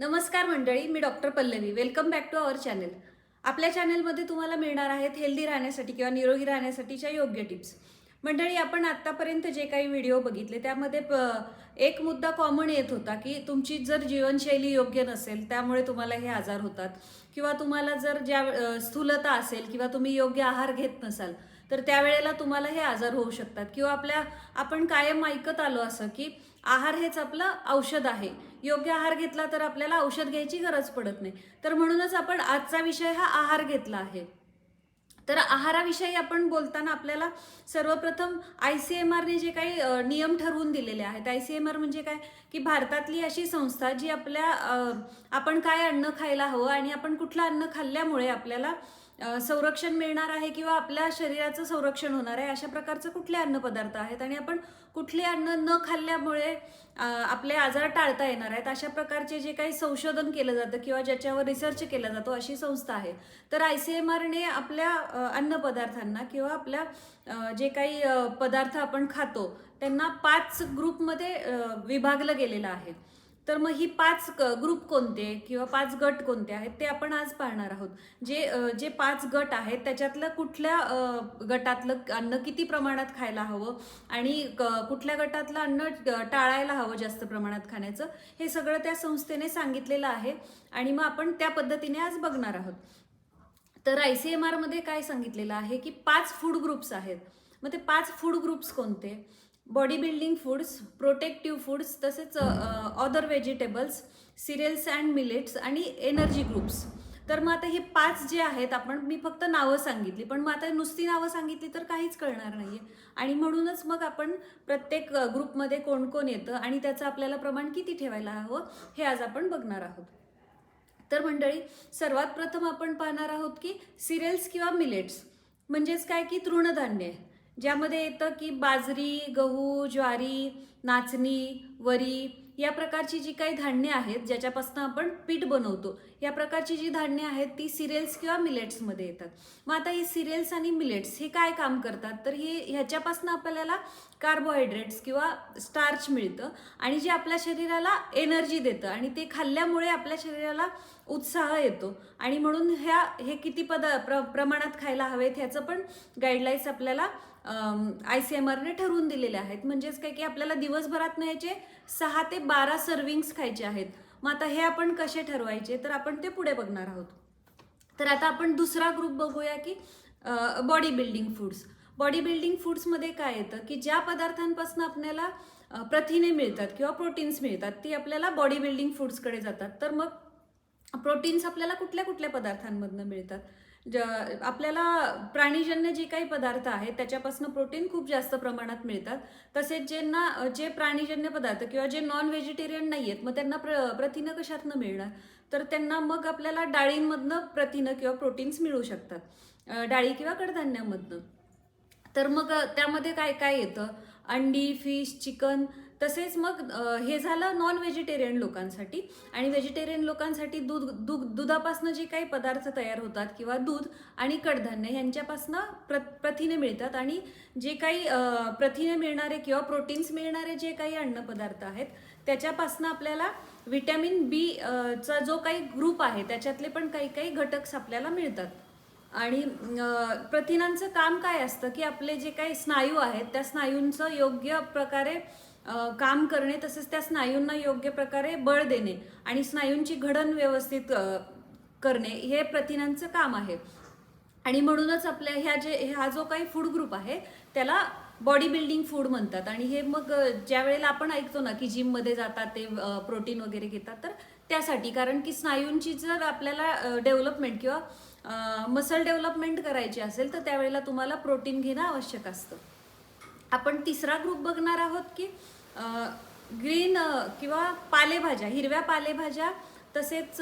नमस्कार मंडळी मी doctor Pallavi. Welcome back to our channel आपल्या चॅनलमध्ये तुम्हाला मिळणार आहेत हेल्दी राहण्यासाठी किंवा निरोगी राहण्यासाठीच्या योग्य टिप्स मंडळी आपण आत्तापर्यंत जे काही व्हिडिओ बघितले त्यामध्ये प- एक मुद्दा कॉमन येत होता की तुमची जर जीवनशैली योग्य नसेल त्यामुळे तुम्हाला हे आजार होतात. किंवा तुम्हाला जर ज्या स्थूलता असेल किंवा तुम्ही योग्य आहार घेत नसाल तर त्यावेळेला तुम्हाला हे आजार होऊ शकतात. किंवा आपल्या आपण कायम ऐकत आलो असं की आहार हेच आपलं औषध आहे. योग्य आहार घेतला तर आपल्याला औषध घ्यायची गरज पडत नाही. तर म्हणूनच आपण आजचा विषय हा आहार घेतला आहे. तर आहाराविषयी आपण बोलताना आपल्याला सर्वप्रथम आय सी एम आरने जे काही नियम ठरवून दिलेले आहेत. आय सी एम आर म्हणजे काय? की भारतातली अशी संस्था जी आपल्या आपण काय अन्न खायला हवं आणि आपण कुठलं अन्न खाल्ल्यामुळे आपल्याला संरक्षण मिळणार आहे किंवा आपल्या शरीराचं संरक्षण होणार आहे अशा प्रकारचं कुठले अन्नपदार्थ आहेत? आणि आपण कुठले अन्न न खाल्ल्यामुळे आपले आजार टाळता येणार आहेत. अशा प्रकारचे जे काही संशोधन केलं जातं किंवा ज्याच्यावर रिसर्च केला जातो अशी संस्था आहे. तर आय सी एम आरने आपल्या अन्न अन्नपदार्थांना किंवा आपल्या जे काही पदार्थ आपण खातो त्यांना पाच ग्रुपमध्ये विभागलं गेलेलं आहे. तर मग ही पाच ग्रुप कोणते किंवा पाच गट कोणते आहेत ते आपण आज पाहणार आहोत. जे जे पाच गट आहेत त्याच्यातलं कुठल्या गटातलं अन्न किती प्रमाणात खायला हवं आणि कुठल्या गटातलं अन्न टाळायला हवं जास्त प्रमाणात खाण्याचं हे सगळं त्या संस्थेने सांगितलेलं आहे आणि मग आपण त्या पद्धतीने आज बघणार आहोत. तर आय सी एम आरमध्ये काय सांगितलेलं आहे की पाच फूड ग्रुप्स आहेत. मग ते पाच फूड ग्रुप्स कोणते? Body building foods protective foods तसेच other vegetables cereals and millets आणि एनर्जी ग्रुप्स तर मग आता हे पाच जे आहेत आपण मी फक्त नावं सांगितली पण मग आता नुसती नावं सांगितली तर काहीच कळणार नाही आहे आणि म्हणूनच मग आपण प्रत्येक ग्रुपमध्ये कोण कोण येतं आणि त्याचं आपल्याला प्रमाण किती ठेवायला हवं हे आज आपण बघणार आहोत. तर मंडळी सर्वात प्रथम आपण पाहणार आहोत की सिरियल्स किंवा मिलेट्स म्हणजेच काय की तृणधान्य. ज्यामध्ये येतं की बाजरी गहू ज्वारी नाचणी वरी या प्रकारची जी काही धान्य आहेत ज्याच्यापासून आपण पीठ बनवतो या प्रकारची जी धान्य आहेत ती सिरियल्स किंवा मिलेट्समध्ये येतात. मग आता ही सिरियल्स आणि मिलेट्स हे काय काम करतात? तर हे ह्याच्यापासून आपल्याला कार्बोहायड्रेट्स किंवा स्टार्च मिळतं आणि जे आपल्या शरीराला एनर्जी देतं आणि ते खाल्ल्यामुळे आपल्या शरीराला उत्साह येतो. आणि म्हणून ह्या हे किती पद प्र प्रमाणात खायला हवेत ह्याचं पण गाईडलाईन्स आपल्याला आय सी एम आरने ठरवून दिलेले आहेत. म्हणजेच काय की आपल्याला दिवसभरात न्यायचे सहा ते बारा सर्विंग्स खायचे आहेत. मग आता हे आपण कसे ठरवायचे? तर आपण ते पुढे बघणार आहोत. तर आता आपण दुसरा ग्रुप बघूया की body building foods body building फूड्समध्ये काय येतं? की ज्या पदार्थांपासून आपल्याला प्रथिने मिळतात किंवा प्रोटीन्स मिळतात ती आपल्याला बॉडी बिल्डिंग फूड्सकडे जातात. तर मग प्रोटीन्स आपल्याला कुठल्या कुठल्या पदार्थांमधनं मिळतात? ज आपल्याला प्राणीजन्य जे काही पदार्थ आहेत त्याच्यापासून प्रोटीन खूप जास्त प्रमाणात मिळतात. तसेच ज्यांना जे प्राणीजन्य पदार्थ किंवा जे नॉन व्हेजिटेरियन नाही आहेत मग त्यांना प्र प्रथिनं कशातनं मिळणार? तर त्यांना मग आपल्याला डाळींमधनं प्रथिनं किंवा प्रोटीन्स मिळू शकतात. डाळी किंवा कडधान्यामधनं. तर मग त्यामध्ये काय काय येतं? अंडी फिश चिकन तसेच मग हे झालं नॉन व्हेजिटेरियन लोकांसाठी. आणि व्हेजिटेरियन लोकांसाठी दूध दूध दुधापासून जे काही पदार्थ तयार होतात किंवा दूध आणि कडधान्य यांच्यापासनं प्र प्रथिने मिळतात. आणि जे काही प्रथिने मिळणारे किंवा प्रोटीन्स मिळणारे जे काही अन्नपदार्थ आहेत त्याच्यापासनं आपल्याला विटॅमिन बी चा जो काही ग्रुप आहे त्याच्यातले पण काही काही घटक्स आपल्याला मिळतात. आणि प्रथिनांचं काम काय असतं की आपले जे काही स्नायू आहेत त्या स्नायूंचं योग्य प्रकारे काम करणे तसेच त्या स्नायूंना योग्य प्रकारे बळ देणे आणि स्नायूंची घडण व्यवस्थित करणे हे प्रथिनांचं काम आहे. आणि म्हणूनच आपल्या ह्या जे हा जो काही फूड ग्रुप आहे त्याला बॉडी बिल्डिंग फूड म्हणतात. आणि हे मग ज्या वेळेला आपण ऐकतो ना की जिममध्ये जातात ते प्रोटीन वगैरे घेतात तर त्यासाठी. कारण की स्नायूंची जर आपल्याला डेव्हलपमेंट किंवा मसल डेव्हलपमेंट करायची असेल तर त्यावेळेला तुम्हाला प्रोटीन घेणं आवश्यक असतं. आपण तिसरा ग्रुप बघणार आहोत की ग्रीन किंवा पालेभाज्या हिरव्या पालेभाज्या तसेच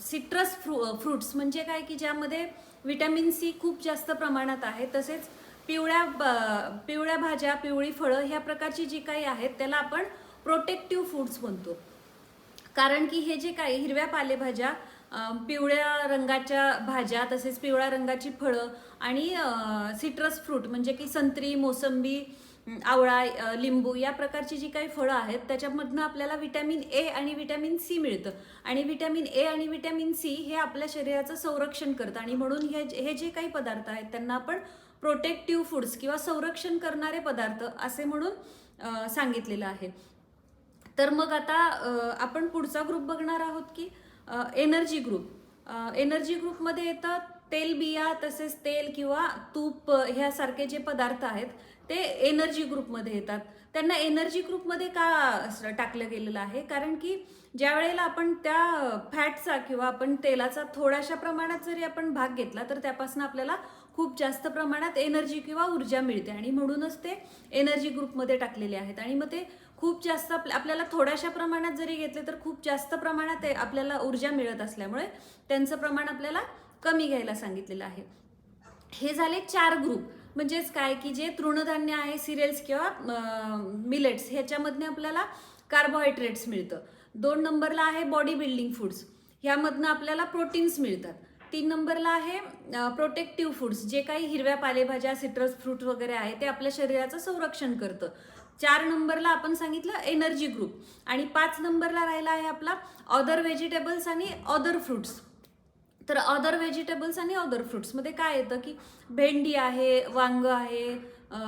सिट्रस फ्रु फ्रुट्स म्हणजे काय की ज्यामध्ये विटॅमिन सी खूप जास्त प्रमाणात आहे. तसेच पिवळ्या ब- पिवळ्या भाज्या पिवळी फळं ह्या प्रकारची जी काही आहेत त्याला आपण प्रोटेक्टिव्ह फूड्स म्हणतो. कारण की हे जे काही हिरव्या पालेभाज्या पिवळ्या रंगाच्या भाज्या तसेच पिवळ्या रंगाची फळं आणि सिट्रस फ्रूट म्हणजे की संत्री मोसंबी आवळा लिंबू या प्रकारची जी काही फळं आहेत त्याच्यामधनं आपल्याला विटॅमिन ए आणि विटॅमिन सी मिळतं. आणि विटॅमिन ए आणि विटॅमिन सी हे आपल्या शरीराचं संरक्षण करतं आणि म्हणून हे हे जे काही पदार्थ आहेत त्यांना आपण प्रोटेक्टिव्ह फूड्स किंवा संरक्षण करणारे पदार्थ असे म्हणून सांगितलेलं आहे. तर मग आता आपण पुढचा ग्रुप बघणार आहोत की एनर्जी ग्रुप एनर्जी ग्रुपमध्ये येतं तेलबिया तसेच तेल किंवा तूप ह्यासारखे जे पदार्थ आहेत ते एनर्जी ग्रुपमध्ये येतात. त्यांना एनर्जी ग्रुपमध्ये का असं टाकलं गेलेलं आहे? कारण की ज्या वेळेला आपण त्या फॅटचा किंवा आपण तेलाचा थोड्याशा प्रमाणात जरी आपण भाग घेतला तर त्यापासून आपल्याला खूप जास्त प्रमाणात एनर्जी किंवा ऊर्जा मिळते. आणि म्हणूनच ते एनर्जी ग्रुपमध्ये टाकलेले आहेत. आणि मग ते खूप जास्त आपल्याला थोड्याशा प्रमाणात जरी घेतले तर खूप जास्त प्रमाणात आपल्याला ऊर्जा मिळत असल्यामुळे त्यांचं प्रमाण आपल्याला कमी घ्यायला सांगितलेलं आहे. हे झाले चार ग्रुप म्हणजेच काय की जे तृणधान्य आहे सिरियल्स किंवा मिलेट्स ह्याच्यामधनं आपल्याला कार्बोहायड्रेट्स मिळतं. दोन नंबरला आहे बॉडी बिल्डिंग फूड्स ह्यामधनं आपल्याला प्रोटीन्स मिळतात. तीन नंबरला आहे प्रोटेक्टिव्ह फूड्स जे काही हिरव्या पालेभाज्या सिट्रस फ्रूट वगैरे आहे ते आपल्या शरीराचं संरक्षण करतं. चार नंबरला आपण सांगितलं एनर्जी ग्रुप आणि पाच नंबरला राहिला आहे आपला अदर व्हेजिटेबल्स आणि अदर फ्रुट्स तर अदर व्हेजिटेबल्स आणि अदर फ्रुट्समध्ये काय येतं की भेंडी आहे वांग आहे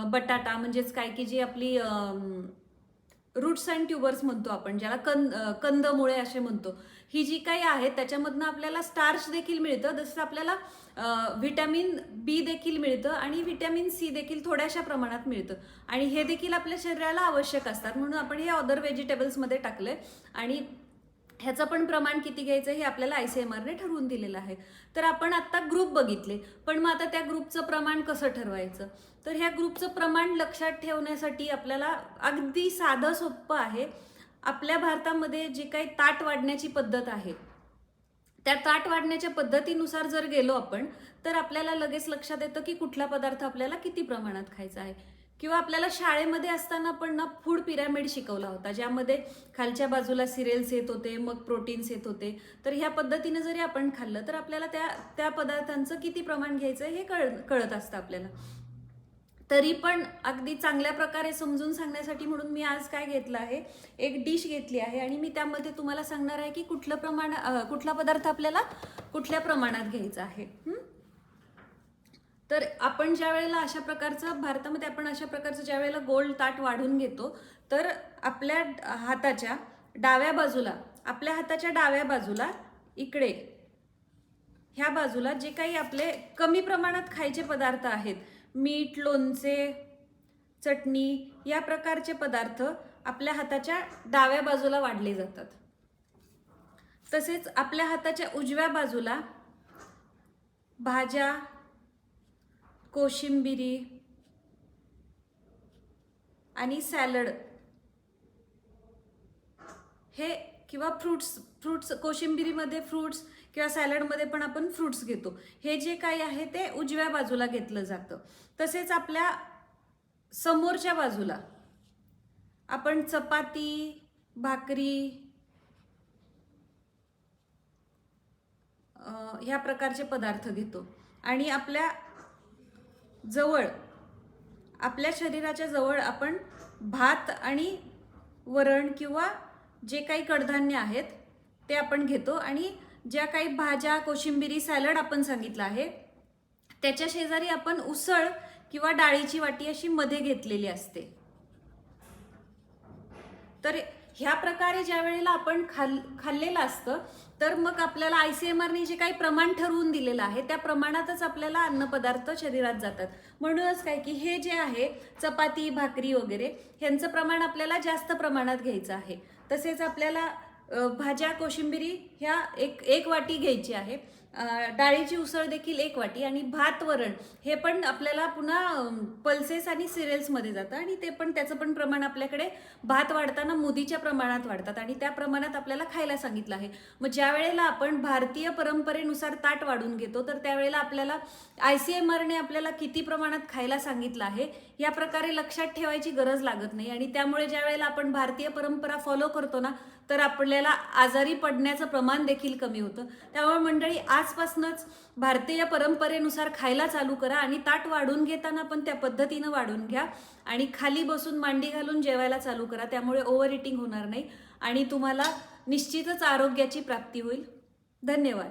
बटाटा म्हणजेच काय की जी आपली रूट्स अँड ट्युबर्स म्हणतो आपण ज्याला कंद कंदमुळे असे म्हणतो. ही जी काही आहे त्याच्यामधनं आपल्याला स्टार्च देखील मिळतं जसं आपल्याला व्हिटॅमिन बी देखील मिळतं आणि व्हिटॅमिन सी देखील थोड्याशा प्रमाणात मिळतं. आणि हे देखील आपल्या शरीराला आवश्यक असतात. म्हणून आपण हे अदर व्हेजिटेबल्समध्ये टाकलंय. आणि ह्याचं पण प्रमाण किती घ्यायचं हे आपल्याला आय सी एम आरने ठरवून दिलेलं आहे. तर आपण आत्ता ग्रुप बघितले पण मग आता त्या ग्रुपचं प्रमाण कसं ठरवायचं? तर ह्या ग्रुपचं प्रमाण लक्षात ठेवण्यासाठी आपल्याला अगदी साधं सोपं आहे. आपल्या भारतामध्ये जी काही ताट वाढण्याची पद्धत आहे त्या ताट वाढण्याच्या पद्धतीनुसार जर गेलो आपण तर आपल्याला लगेच लक्षात येतं की कुठला पदार्थ आपल्याला किती प्रमाणात खायचा आहे. किंवा आपल्याला शाळेमध्ये असताना पण ना फूड पिरॅमिड शिकवला होता ज्यामध्ये खालच्या बाजूला सिरियल्स येत होते मग प्रोटीन्स येत होते. तर ह्या पद्धतीनं जरी आपण खाल्लं तर आपल्याला त्या त्या पदार्थांचं किती प्रमाण घ्यायचं हे कळ कळत असतं आपल्याला. तरी पण अगदी चांगल्या प्रकारे समजून सांगण्यासाठी म्हणून मी आज काय घेतलं आहे एक डिश घेतली आहे आणि मी त्यामध्ये तुम्हाला सांगणार आहे की कुठलं प्रमाण कुठला पदार्थ आपल्याला कुठल्या प्रमाणात घ्यायचा आहे. तर आपण ज्या वेळेला अशा प्रकारचं भारतामध्ये आपण अशा प्रकारचं ज्या वेळेला गोल ताट वाढून घेतो तर आपल्या हाताच्या डाव्या बाजूला आपल्या हाताच्या डाव्या बाजूला इकडे ह्या बाजूला जे काही आपले कमी प्रमाणात खायचे पदार्थ आहेत मीठ लोणचे चटणी या प्रकारचे पदार्थ आपल्या हाताच्या डाव्या बाजूला वाढले जातात. तसेच आपल्या हाताच्या उजव्या बाजूला भाज्या कोशिंबिरी आणि सॅलड. हे किंवा फ्रुट्स फ्रुट्स कोशिंबिरीमध्ये फ्रुट्स किंवा सॅलडमध्ये पण आपण फ्रुट्स घेतो. हे जे काही आहे ते उजव्या बाजूला घेतलं जातं. तसेच आपल्या समोरच्या बाजूला आपण चपाती भाकरी ह्या प्रकारचे पदार्थ घेतो. आणि आपल्या जवळ आपल्या शरीराच्या जवळ आपण भात आणि वरण किंवा जे काही कडधान्य आहेत ते आपण घेतो. आणि ज्या काही भाज्या कोशिंबिरी सॅलड आपण सांगितलं आहे त्याच्या शेजारी आपण उसळ किंवा डाळीची वाटी अशी मध्ये घेतलेली असते. तर ह्या प्रकारे ज्या वेळेला आपण खाल खाल्लेलं असतं तर मग आपल्याला आय सी एम आरने जे काही प्रमाण ठरवून दिलेलं आहे त्या प्रमाणातच आपल्याला अन्नपदार्थ शरीरात जातात. म्हणूनच काय की हे जे आहे चपाती भाकरी वगैरे ह्यांचं प्रमाण आपल्याला जास्त प्रमाणात घ्यायचं आहे. तसेच आपल्याला भाज्या कोशिंबिरी ह्या एक एक वाटी घ्यायची आहे. डाळीची उसळ देखील एक वाटी आणि भात वरण हे पण आपल्याला पुन्हा पल्सेस आणि सिरियल्समध्ये जातं आणि ते पण त्याचं पण प्रमाण आपल्याकडे भात वाढताना मुदीच्या प्रमाणात वाढतात आणि त्या प्रमाणात आपल्याला खायला सांगितलं आहे. मग ज्या वेळेला आपण भारतीय परंपरेनुसार ताट वाढून घेतो तर त्यावेळेला आपल्याला आय सी एम आरने आपल्याला किती प्रमाणात खायला सांगितलं आहे या प्रकारे लक्षात ठेवायची गरज लागत नाही. आणि त्यामुळे ज्या वेळेला आपण भारतीय परंपरा फॉलो करतो ना तर आपल्याला आजारी पडण्याचं प्रमाण देखील कमी होतं. त्यामुळे मंडळी आजपासूनच भारतीय परंपरेनुसार खायला चालू करा आणि ताट वाढून घेताना पण त्या पद्धतीनं वाढून घ्या. आणि खाली बसून मांडी घालून जेवायला चालू करा. त्यामुळे ओव्हर इटिंग होणार नाही आणि तुम्हाला निश्चितच आरोग्याची प्राप्ती होईल. धन्यवाद.